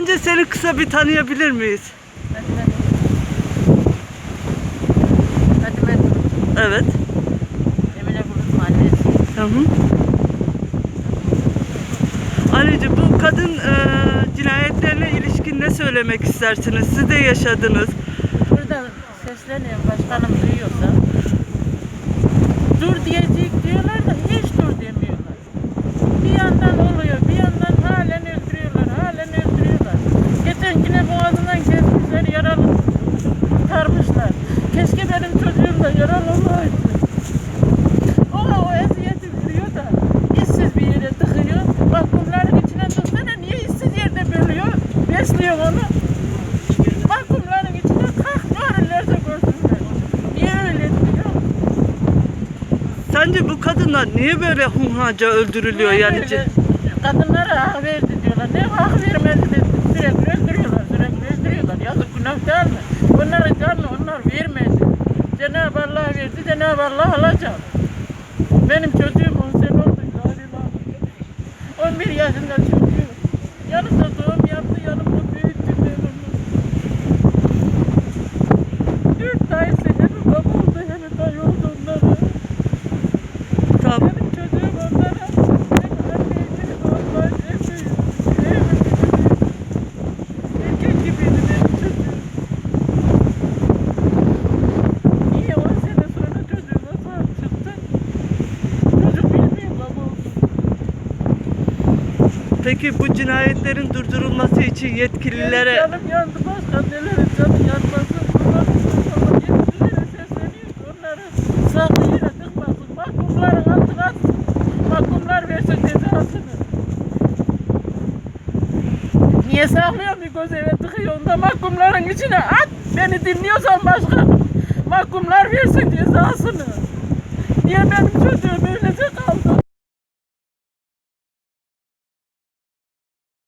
Önce seni kısa bir tanıyabilir miyiz? Hadi ben Evet. Emine Bulut Mahallesi. Hı hı. Anneciğim bu kadın e, cinayetlerine ilişkin ne söylemek istersiniz? Siz de yaşadınız. Burada sesleniyorum başkanım Keşke benim çocuğum da yaralı olaydı. O eziyeti veriyor da işsiz bir yere tıkıyor. Bak kumların içine tıksana niye işsiz yerde bölüyor? Besliyor onu. Bak kumların içine kalk görürlerse görsünler. Niye öyle diyor? Sence bu kadınlar niye böyle hunharca öldürülüyor Niye yani? böyle Kadınlara hak verdi diyorlar. Ne hak vermedi de sürekli öldürüyorlar, sürekli öldürüyorlar. Yazık günah değil mi? Onların canını onlar vermedi. Cenab-ı Allah verdi, Cenab-ı Allah alacak. Benim çocuğum 10 sene oldu galiba. 11 yaşında çocuğum. Yanımda doğum yaptı, yanımda büyüttüm ben onu. Dört dayısı hem baba oldu dayı oldu onlara. Tamam. Benim çocuğum onlara hem anneydi normal hem büyük. Hem erkek gibiydi benim çocuğum. Niye 10 sene sonra çocuğuma sahip çıktı? Çocuk bilmiyor baba oldu. Peki bu cinayetlerin durdurulması için yetkililere Canım yandı başka nelerin canı yanmasın. Bunlar ama yetkililere sesleniyor. Onları saklı yere tıkmasın. Mahkumların altına atsın. Cezasını. Niye saklıyorsun bir göz eve tıkıyorsun da mahkumların içine at. Beni dinliyorsan başkanım. Mahkumlar versin cezasını. Niye benim çocuğum